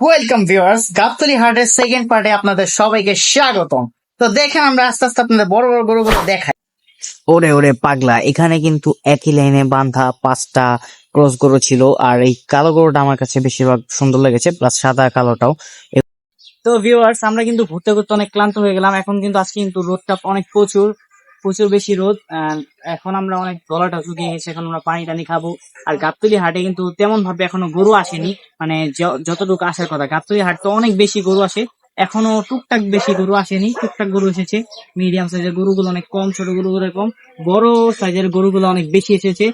Welcome viewers Gabtali হাটের second পার্টে আপনাদের সবাইকে স্বাগতম। তো দেখেন, আমরা আস্তে আস্তে আপনাদের বড় বড় গরুগুলো দেখাই। ওরে ওরে, পাগলা। এখানে কিন্তু একই লাইনে বাঁধা পাঁচটা ক্রস গরু ছিল, আর এই কালো গরুটা আমার কাছে বেশিরভাগ সুন্দর লেগেছে প্লাস সাদা কালোটাও। তো ভিউয়ার্স আমরা কিন্তু ঘুরতে ঘুরতে অনেক ক্লান্ত হয়ে গেলাম। এখন কিন্তু আজকে কিন্তু রোদটা অনেক প্রচুর। প্রচুর বেশি রোদ এখন আমরা অনেক গলাটা শুকিয়ে গেছে, এখন আমরা পানি টানি খাব। আর গাবতলি হাটে কিন্তু তেমন ভাবে এখনও গরু আসেনি মানে যতটুকু আসার কথা, গাবতলি হাট তো অনেক বেশি গরু আসে, এখনও টুকটাক বেশি গরু আসেনি, টুকটাক গরু এসেছে। মিডিয়াম সাইজের গরুগুলো অনেক কম, ছোট গরুগুলো কম, বড় সাইজের গরুগুলো অনেক বেশি এসেছে।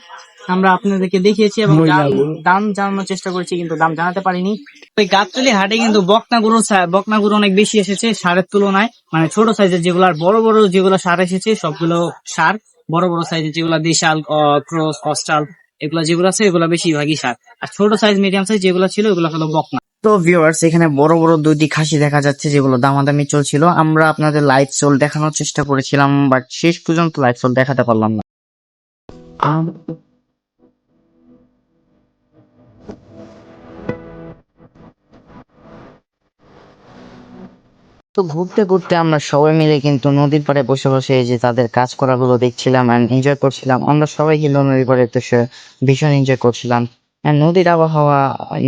আমরা আপনাদেরকে দেখিয়েছি এবং দাম- দাম জানানোর চেষ্টা করেছি কিন্তু দাম জানাতে পারিনি। ওই গাবতলি হাটে কিন্তু বকনা গরু বকনা গরু অনেক বেশি এসেছে সারের তুলনায়। মানে ছোট সাইজের যেগুলো আর বড় বড় যেগুলো সার এসেছে সবগুলো সার। বড় বড় সাইজের যেগুলো দেশাল ক্রস অস্টাল এগুলো যেগুলো আছে এগুলো বেশিরভাগই সার। আর ছোট সাইজ মিডিয়াম সাইজ যেগুলো ছিল ওগুলো হলো বকনা। তো ভিউয়ার্স এখানে বড় বড় দুইটি খাসি দেখা যাচ্ছে যেগুলো দামাদামি চলছিল। আমরা আপনাদের লাইভ সোল দেখানোর চেষ্টা করেছিলাম বাট শেষ পর্যন্ত লাইভ সোল দেখাতে পারলাম না। তো ঘুরতে ঘুরতে আমরা সবাই মিলে কিন্তু নদীর পাড়ে বসে বসে যে তাদের কাজ করাগুলো দেখছিলাম এন্ড এনজয় করছিলাম। আমরা সবাই কিন্তু নদীর পাড়ে বসে ভীষণ এনজয় করছিলাম। নদীর আবহাওয়া,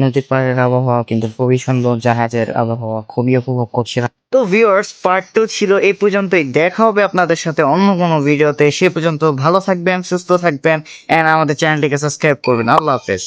নদীর পাড়ের আবহাওয়া কিন্তু খুবই সুন্দর, জাহাজের আবহাওয়া খুবই উপভোগ করছিলাম। তো ভিউয়ার্স পার্ট টু ছিল এই পর্যন্তই। দেখা হবে আপনাদের সাথে অন্য কোনো ভিডিওতে সে পর্যন্ত ভালো থাকবেন, সুস্থ থাকবেন এন্ড আমাদের চ্যানেলটিকে সাবস্ক্রাইব করবেন। আল্লাহ হাফেজ।